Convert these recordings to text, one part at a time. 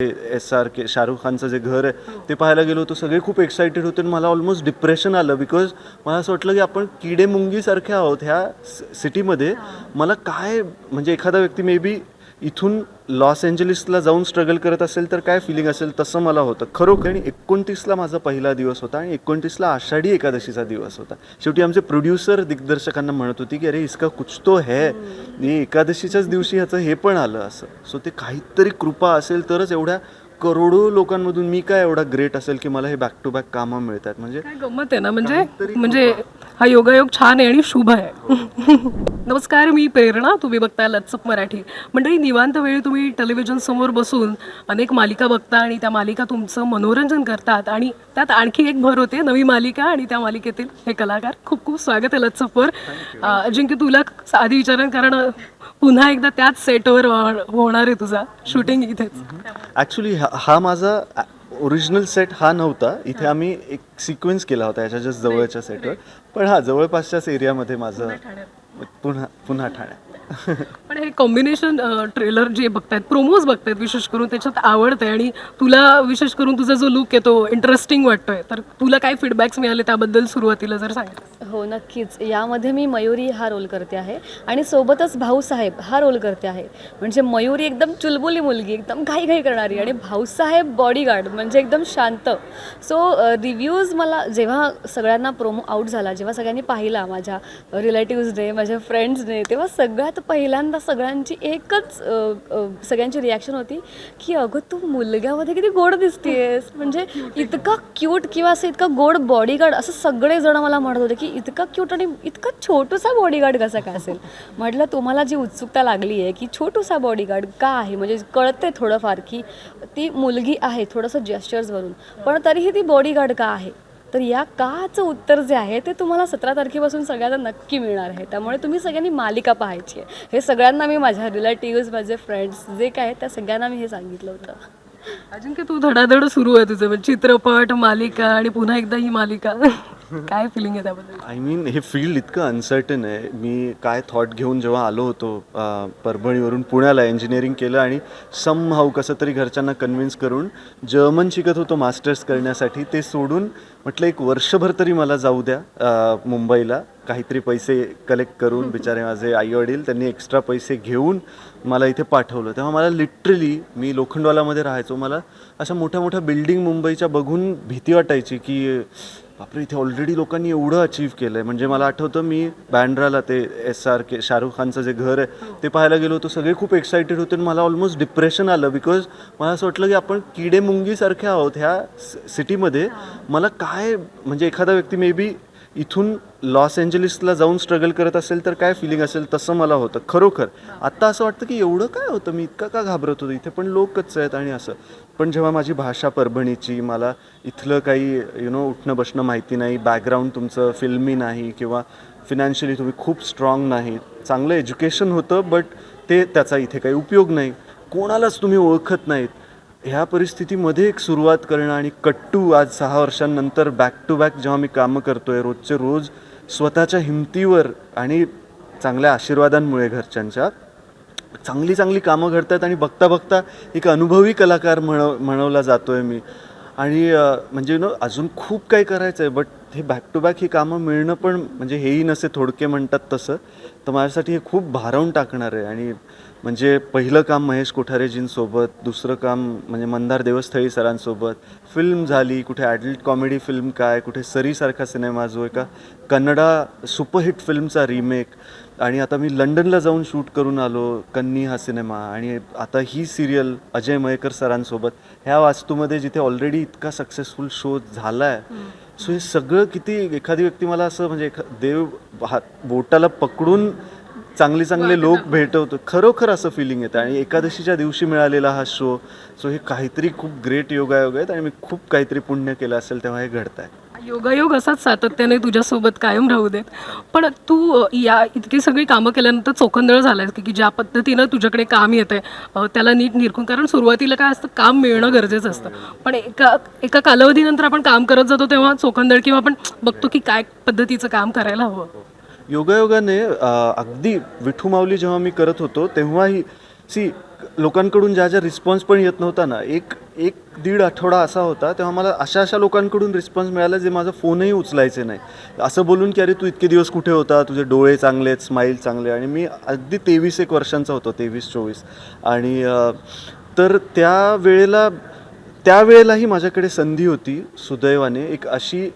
S R K Shahrukh खानचं जे घर आहे ते पाहायला गेलो होतो सगळे खूप एक्सायटेड होते आणि मला ऑलमोस्ट डिप्रेशन आलं बिकॉज मला असं वाटलं की आपण किडे मुंगीसारखे आहोत ह्या सिटीमध्ये मला काय म्हणजे एखादा व्यक्ती मे बी इथून लॉस एंजलिसला जाऊन स्ट्रगल करत असेल तर काय फिलिंग असेल? तसं मला होतं. खरोखर आणि एकोणतीसला माझा पहिला दिवस होता आणि एकोणतीसला आषाढी एकादशीचा दिवस होता. शेवटी आमचे प्रोड्युसर दिग्दर्शकांना म्हणत होती की अरे इसका कुछ तो है. हे एकादशीच्याच दिवशी ह्याचं हे पण आलं असं. सो ते काहीतरी कृपा असेल तरच एवढ्या करोडो लोकांमधून मी काय एवढा ग्रेट असेल की मला हे बॅक टू बॅक कामं मिळतात? म्हणजे गंमत आहे ना? म्हणजे म्हणजे हा योगायोग छान आहे आणि शुभ आहे. नमस्कार मी प्रेरणा. तुम्ही बघताय लचक मराठी. मंडळी निवांत वेळी तुम्ही टेलिव्हिजन समोर बसून अनेक मालिका बघता आणि त्या मालिका तुमचं मनोरंजन करतात आणि त्यात आणखी एक भर होते नवी मालिका आणि त्या मालिकेतील हे कलाकार. खूप खूप स्वागत आहे लचकवर अजिंक्य तुला आधी विचारेन कारण पुन्हा एकदा त्याच सेटवर होणार आहे तुझा शूटिंग इथेच. ॲक्च्युली हा हा माझा ओरिजिनल सेट हा नव्हता. इथे आम्ही एक सिक्वेन्स केला होता याच्या जस्ट जवळच्या सेटवर पण हा जवळपासच्याच एरियामध्ये माझं पुन्हा पुन्हा ठाण्यात पण हे कॉम्बिनेशन ट्रेलर जे बघतायत प्रोमोज बघतायत विशेष करून त्याच्यात आवडते आणि तुला विशेष करून तुझा जो लुक आहे तो इंटरेस्टिंग वाटतोय. तर तुला काय फीडबॅक्स मिळाले त्याबद्दल सुरुवातीला जर सांगितलं? हो नक्कीच. यामध्ये मी मयुरी हा रोल करते आहे आणि सोबतच भाऊसाहेब हा रोल करते आहे. म्हणजे मयुरी एकदम चुलबुली मुलगी एकदम घाई घाई करणारी आणि भाऊसाहेब बॉडीगार्ड म्हणजे एकदम शांत. सो रिव्ह्यूज मला जेव्हा सगळ्यांना प्रोमो आउट झाला जेव्हा सगळ्यांनी पाहिला माझ्या रिलेटिव्सने माझ्या फ्रेंड्सने तेव्हा सगळ्यात तर पहिल्यांदा सगळ्यांची एकच सगळ्यांची रिॲक्शन होती की अगं तू मुलग्यामध्ये किती गोड दिसतेस. म्हणजे इतका क्यूट किंवा असं इतका गोड बॉडीगार्ड असं सगळेजण मला म्हणत होते की इतका क्यूट आणि इतका छोटूसा बॉडीगार्ड कसा काय असेल? म्हटलं तुम्हाला जी उत्सुकता लागली आहे की छोटूसा बॉडीगार्ड का आहे? म्हणजे कळते थोडंफार की ती मुलगी आहे थोडंसं जेस्चर्सवरून पण तरीही ती बॉडीगार्ड का आहे? तर या काचं उत्तर जे आहे ते तुम्हाला सतरा तारखेपासून सगळ्यांना नक्की मिळणार आहे. त्यामुळे तुम्ही सगळ्यांनी मालिका पाहायची आहे. हे सगळ्यांना मी माझ्या रिलेटिव्ह माझे फ्रेंड्स जे काय त्या सगळ्यांना मी हे सांगितलं होतं. अजिंक्य तू धडाधड सुरू आहे तुझं. म्हणजे चित्रपट मालिका आणि पुन्हा एकदा ही मालिका. काय फिलिंग आहे त्याबद्दल? आय मीन हे फील्ड इतकं अनसर्टन आहे. मी काय थॉट घेऊन जेव्हा आलो होतो अं, परभणीवरून पुण्याला इंजिनिअरिंग केलं आणि सम हाऊ कसं तरी घरच्यांना कन्व्हिन्स करून जर्मन शिकत होतो मास्टर्स करण्यासाठी. ते सोडून म्हटलं एक वर्षभर तरी मला जाऊ द्या अं, मुंबईला. काहीतरी पैसे कलेक्ट करून बिचारे माझे आई वडील त्यांनी एक्स्ट्रा पैसे घेऊन मला इथे पाठवलं. तेव्हा मला लिटरली मी लोखंडवालामध्ये राहायचो. मला अशा मोठ्या मोठ्या बिल्डिंग मुंबईच्या बघून भीती वाटायची की बापरे इथे ऑलरेडी लोकांनी एवढं अचीव केलं आहे म्हणजे मला आठवतं मी बँड्राला ते एस आर के शाहरुख खानचं जे घर आहे ते पाहायला गेलो होतो. सगळे खूप एक्सायटेड होते आणि मला ऑलमोस्ट डिप्रेशन आलं बिकॉज मला असं वाटलं की आपण किडे मुंगीसारखे आहोत ह्या सिटीमध्ये मला काय म्हणजे एखादा व्यक्ती मे बी इथून लॉस एंजलिसला जाऊन स्ट्रगल करत असेल तर काय फिलिंग असेल? तसं मला होतं. खरोखर. आत्ता असं वाटतं की एवढं काय होतं? मी इतका का घाबरत होतो? इथे पण लोकच आहेत आणि असं. पण जेव्हा माझी भाषा परभणीची मला इथलं काही यु नो उठणं बसणं माहिती नाही बॅकग्राऊंड तुमचं फिल्मी नाही किंवा फिनान्शियली तुम्ही खूप स्ट्रॉंग नाही. चांगलं एज्युकेशन होतं बट ते त्याचा इथे काही उपयोग नाही. कोणालाच तुम्ही ओळखत नाहीत. ह्या परिस्थितीमध्ये एक सुरुवात करणं आणि कट्टू आज सहा वर्षांनंतर बॅक टू बॅक जेव्हा मी कामं करतोय रोजचे रोज स्वतःच्या हिमतीवर आणि चांगल्या आशीर्वादांमुळे घरच्यांच्या. चांगली चांगली कामं घडतात आणि बघता बघता एक अनुभवी कलाकार म्हणव म्हणवला जातो आहे मी. आणि म्हणजे नो अजून खूप काही करायचं आहे बट हे बॅक टू बॅक ही कामं मिळणं पण म्हणजे हेही नसे थोडके म्हणतात तसं. तर माझ्यासाठी हे खूप भारावून टाकणार आहे. आणि म्हणजे पहिलं काम महेश कोठारेजींसोबत दुसरं काम म्हणजे मंदार देवस्थळी सरांसोबत. फिल्म झाली कुठे ॲडल्ट कॉमेडी फिल्म काय कुठे सरीसारखा सिनेमा जो एका कन्नडा सुपरहिट फिल्मचा रिमेक आणि आता मी लंडनला जाऊन शूट करून आलो कन्नी हा सिनेमा. आणि आता ही सिरियल अजय मयेकर सरांसोबत. ह्या वास्तूमध्ये जिथे ऑलरेडी इतका सक्सेसफुल शो झाला आहे सो हे सगळं किती एखादी व्यक्ती मला असं म्हणजे एखा देव हात बोटाला पकडून चांगले चांगले लोक भेटवतो. खरोखर असं फिलिंग येतं. आणि एकादशीच्या दिवशी मिळालेला हा शो सो हे काहीतरी खूप ग्रेट योगायोग आहेत आणि मी खूप काहीतरी पुण्य केलं असेल तेव्हा हे घडत आहे योगायोग असाच सातत्याने तुझ्यासोबत कायम राहू देत. पण तू या इतकी सगळी कामं केल्यानंतर चोखंदळ झालायस की की ज्या पद्धतीनं तुझ्याकडे काम येते त्याला नीट निरखून कारण सुरुवातीला काय असतं काम मिळणं गरजेचं असतं. पण एका एका कालावधीनंतर आपण काम करत जातो तेव्हा चोखंदळ किंवा आपण बघतो की काय पद्धतीचं काम करायला हवं. योगायोगाने अगदी विठू माऊली जेव्हा मी करत होतो तेव्हाही सी लोकांकडून ज्या ज्या रिस्पॉन्स पण येत नव्हता ना एक एक दीड आठवडा असा होता तेव्हा मला अशा अशा लोकांकडून रिस्पॉन्स मिळाला जे माझा फोनही उचलायचे नाही. असं बोलून की अरे तू इतके दिवस कुठे होता? तुझे डोळे चांगले आहेत स्माईल चांगले आणि मी अगदी तेवीस एक वर्षांचा होतो तेवीस चोवीस. आणि तर त्या वेळेला त्यावेळेलाही माझ्याकडे संधी होती सुदैवाने. एक अशी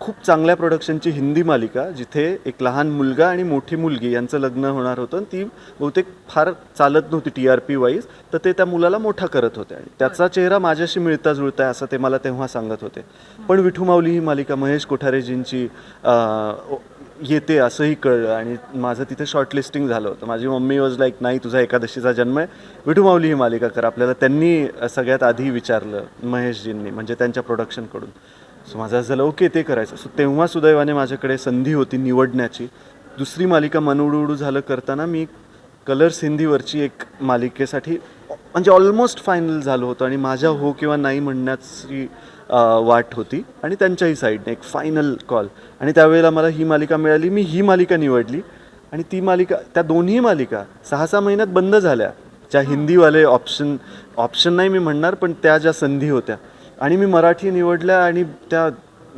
खूप चांगल्या प्रोडक्शनची हिंदी मालिका जिथे एक लहान मुलगा आणि मोठी मुलगी यांचं लग्न होणार होतं आणि ती बहुतेक फार चालत नव्हती टी आर पी वाईज तर ते त्या मुलाला मोठा करत होते. आणि त्याचा चेहरा माझ्याशी मिळता जुळता आहे असं ते मला तेव्हा सांगत होते. पण विठू माऊली ही मालिका महेश कोठारेजींची येते असंही कळलं. आणि माझं तिथे शॉर्टलिस्टिंग झालं होतं. माझी मम्मी वॉज लाईक नाही तुझा एकादशीचा जन्म आहे. विठू माऊली ही मालिका कर. आपल्याला त्यांनी सगळ्यात आधी विचारलं महेशजींनी म्हणजे त्यांच्या प्रोडक्शनकडून सो माझं असं झालं ओके ते करायचं. सो तेव्हा सुदैवाने माझ्याकडे संधी होती निवडण्याची. दुसरी मालिका मन झालं करताना मी कलर्स हिंदीवरची एक मालिकेसाठी म्हणजे ऑलमोस्ट फायनल झालो होतो आणि माझ्या हो किंवा नाही म्हणण्याची वाट होती आणि त्यांच्याही साईडने एक फायनल कॉल. आणि त्यावेळेला मला ही मालिका मिळाली मी ही मालिका निवडली आणि ती मालिका त्या दोन्ही मालिका सहा सहा महिन्यात बंद झाल्या. ज्या हिंदीवाले ऑप्शन ऑप्शन नाही मी म्हणणार पण त्या ज्या संधी होत्या आणि मी मराठी निवडल्या आणि त्या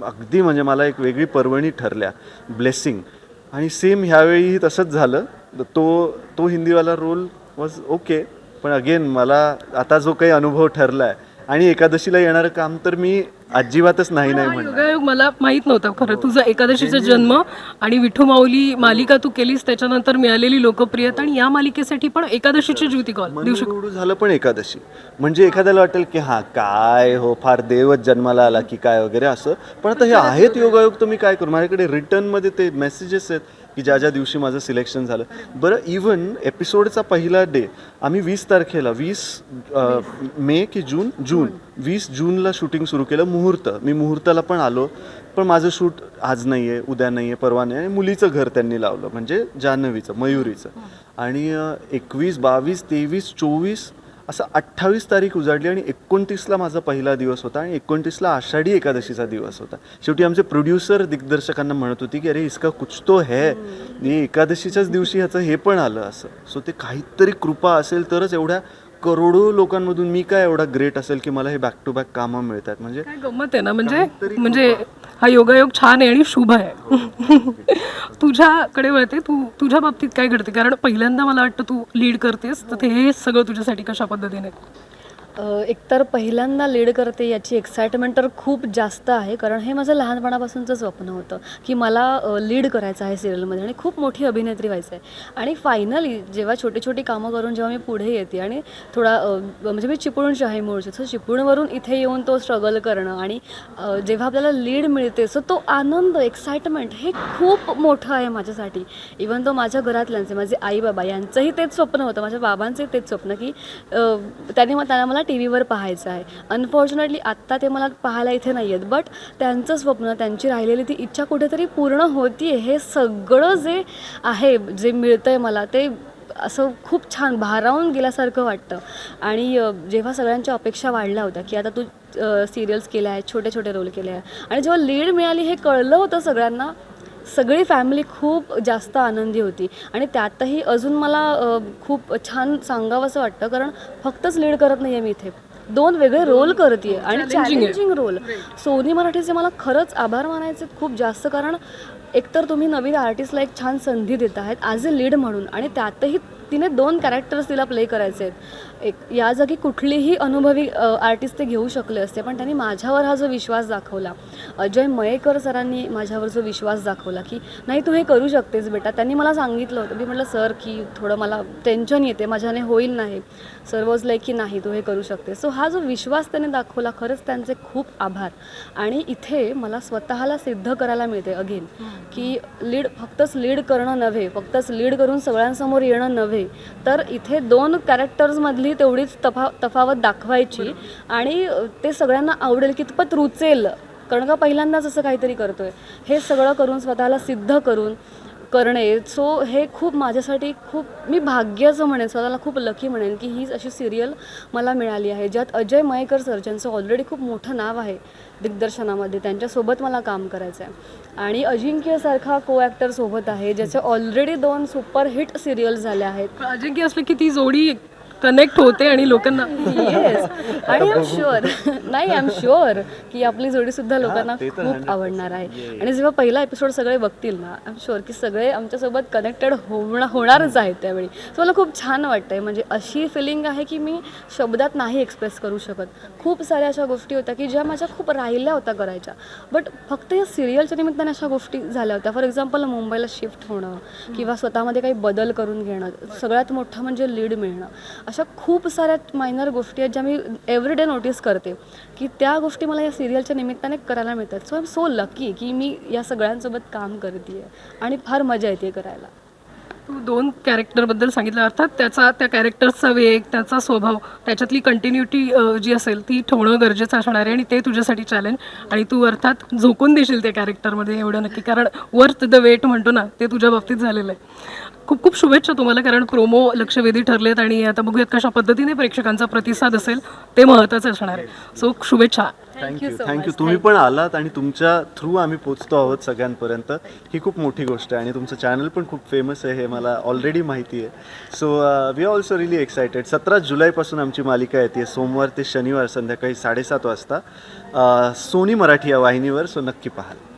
अगदी म्हणजे मला एक वेगळी पर्वणी ठरल्या ब्लेसिंग आणि सेम ह्यावेळीही तसंच झालं. तो तो हिंदीवाला रोल वॉज ओके पण अगेन मला आता जो काही अनुभव ठरला आहे आणि एकादशीला येणारं काम तर मी अजिबातच नाही नाही म्हणणार. योगायोग मला माहीत नव्हतं. खरं तुझा एकादशीचा जन्म आणि विठू माऊली मालिका तू केलीस त्याच्यानंतर मिळालेली लोकप्रियता आणि या मालिकेसाठी पण एकादशीची ज्युती कॉल देऊ शकतो. झालं पण एकादशी. म्हणजे एखाद्याला वाटेल की हा काय हो फार देवच जन्माला आला की काय वगैरे असं. पण आता हे आहेत योगायोग तर मी काय करू? माझ्याकडे रिटर्नमध्ये ते मेसेजेस आहेत. की ज्या ज्या दिवशी माझं सिलेक्शन झालं. बरं इवन एपिसोडचा पहिला डे आम्ही वीस तारखेला वीस मे की जून जून वीस जूनला शूटिंग सुरू केलं मुहूर्त. मी मुहूर्ताला पण आलो पण माझं शूट आज नाही आहे उद्या नाही आहे परवा नाही आहे आणि मुलीचं घर त्यांनी लावलं म्हणजे जान्हवीचं मयुरीचं. आणि एकवीस बावीस तेवीस चोवीस असं अठ्ठावीस तारीख उजाडली आणि एकोणतीसला माझा पहिला दिवस होता आणि एकोणतीसला आषाढी एकादशीचा दिवस होता. शेवटी आमचे प्रोड्युसर दिग्दर्शकांना म्हणत होती की अरे इसका कुछ तो है. एकादशीच्याच दिवशी ह्याचं हे पण आलं असं. सो ते काहीतरी कृपा असेल तरच एवढ्या करोडो लोकांमधून मी काय एवढा ग्रेट असेल की मला हे बॅक टू बॅक कामं मिळतात. म्हणजे गंमत आहे ना? म्हणजे म्हणजे हा योगायोग छान आहे आणि शुभ आहे. तुझ्याकडे वळते तू तुझ्या बाबतीत काय घडते? कारण पहिल्यांदा मला वाटतं तू लीड करतेस तर ते हे सगळं तुझ्यासाठी कशा पद्धतीने? एकतर पहिल्यांदा लीड करते याची एक्साइटमेंट तर खूप जास्त आहे कारण हे माझं लहानपणापासूनचं स्वप्न होतं की मला लीड करायचं आहे सिरियलमध्ये आणि खूप मोठी अभिनेत्री व्हायचं आहे. आणि फायनली जेव्हा छोटी छोटी कामं करून जेव्हा मी पुढे येते आणि थोडा म्हणजे मी चिपळूणची आहे मूळची सो चिपळूणवरून इथे येऊन तो स्ट्रगल करणं आणि जेव्हा आपल्याला लीड मिळते सो तो आनंद एक्साइटमेंट हे खूप मोठं आहे माझ्यासाठी. इवन तो माझ्या घरातल्यांचे माझे आई बाबा यांचंही तेच स्वप्न होतं माझ्या बाबांचंही तेच स्वप्न की त्यांनी मग त्यांना मला टी व्हीवर पाहायचं आहे. अनफॉर्च्युनेटली आत्ता ते मला पाहायला इथे नाही आहेत बट त्यांचं स्वप्न त्यांची राहिलेली ती इच्छा कुठेतरी पूर्ण होती हे सगळं जे आहे जे मिळतं आहे मला ते असं खूप छान भारावून गेल्यासारखं वाटतं. आणि जेव्हा सगळ्यांच्या अपेक्षा वाढल्या होत्या की आता तू सिरियल्स केल्या आहेत छोटे छोटे रोल केले आहेत. आणि जेव्हा लीड मिळाली हे कळलं होतं सगळ्यांना सगळी फॅमिली खूप जास्त आनंदी होती. आणि त्यातही अजून मला खूप छान सांगावंसं वाटतं कारण फक्तच लीड करत नाही आहे मी इथे. दोन वेगळे रोल करते आणि चॅलेंजिंग रोल सोनी मराठीचे मला खरंच आभार मानायचे खूप जास्त कारण एकतर तुम्ही नवीन आर्टिस्टला एक छान संधी देत आहेत ॲज अ लीड म्हणून. आणि त्यातही तिने दोन कॅरेक्टर्स तिला प्ले करायचे आहेत. एक या जागी कुठलीही अनुभवी आर्टिस्ट ते घेऊ शकले असते पण त्यांनी माझ्यावर हा जो विश्वास दाखवला अजय मयेकर सरांनी माझ्यावर जो विश्वास दाखवला की नाही तू हे करू शकतेस बेटा. त्यांनी मला सांगितलं होतं मी म्हटलं सर की थोडं मला टेन्शन येते माझ्याने होईल नाही. सर वॉज लाईक की नाही तू हे करू शकते सो हा जो विश्वास त्याने दाखवला खरंच त्यांचे खूप आभार. आणि इथे मला स्वतःला सिद्ध करायला मिळते अगेन की लीड फक्तच लीड करणं नव्हे फक्तच लीड करून सगळ्यांसमोर येणं नव्हे तर इथे दोन कॅरेक्टर्समधली तेवढीच तफा तफावत दाखवायची आणि ते सगळ्यांना आवडेल कितपत रुचेल. कारण का पहिल्यांदाच असं काहीतरी करतोय. हे सगळं करून स्वतःला सिद्ध करून करणे. सो हे खूप माझ्यासाठी खूप मी भाग्याचं म्हणेन स्वतःला खूप लकी म्हणेन की ही अशी सिरियल मला मिळाली आहे. ज्यात अजय मयेकर सर ज्यांचं ऑलरेडी खूप मोठं नाव आहे दिग्दर्शनामध्ये त्यांच्यासोबत मला काम करायचं आहे आणि अजिंक्यसारखा को ॲक्टर सोबत आहे ज्याचे ऑलरेडी दोन सुपरहिट सिरियल झाल्या आहेत. अजिंक्य असलं की ती जोडी कनेक्ट होते आणि लोकांना येस आणि आय एम शुअर नाही आय एम शुअर की आपली जोडी सुद्धा लोकांना खूप आवडणार आहे. आणि जेव्हा पहिला एपिसोड सगळे बघतील ना आय एम शुअर की सगळे आमच्यासोबत कनेक्टेड होणार होणारच आहेत त्यावेळी. सो मला खूप छान वाटतंय. म्हणजे अशी फिलिंग आहे की मी शब्दात नाही एक्सप्रेस करू शकत. खूप साऱ्या अशा गोष्टी होत्या की ज्या माझ्या खूप राहिल्या होत्या करायच्या. बट फक्त या सिरियलच्या निमित्ताने अशा गोष्टी झाल्या होत्या. फॉर एक्झाम्पल मुंबईला शिफ्ट होणं किंवा स्वतःमध्ये काही बदल करून घेणं सगळ्यात मोठं म्हणजे लीड मिळणं. अशा खूप साऱ्या मायनर गोष्टी आहेत ज्या मी एव्हरीडे नोटीस करते की त्या गोष्टी मला या सिरियलच्या निमित्ताने करायला मिळतात. So I am so lucky की मी या सगळ्यांसोबत काम करते आहे आणि फार मजा येते करायला. तू दोन कॅरेक्टरबद्दल सांगितलं अर्थात त्याचा त्या कॅरेक्टर्सचा वेग त्याचा स्वभाव त्याच्यातली कंटिन्युटी जी असेल ती ठेवणं गरजेचं असणार आहे आणि ते तुझ्यासाठी चॅलेंज आणि तू अर्थात झोकून देशील त्या कॅरेक्टरमध्ये एवढं नक्की कारण वर्थ द वेट म्हणतो ना ते तुझ्या बाबतीत झालेलं आहे. खूप खूप शुभेच्छा तुम्हाला कारण प्रोमो लक्षवेधी ठरलेत आणि आता बघूयात कशा पद्धतीने प्रेक्षकांचा प्रतिसाद असेल ते महत्त्वाचं असणार आहे. सो शुभेच्छा. थँक्यू थँक्यू तुम्ही पण आलात आणि तुमच्या थ्रू आम्ही पोचतो आहोत सगळ्यांपर्यंत. ही खूप मोठी गोष्ट आहे आणि तुमचं चॅनल पण खूप फेमस आहे हे मला ऑलरेडी माहिती आहे. So we are also really excited सतरा जुलैपासून आमची मालिका येते. सोमवार ते शनिवार संध्याकाळी साडेसात वाजता. अ, सोनी मराठी या वाहिनीवर सो नक्की पाहाल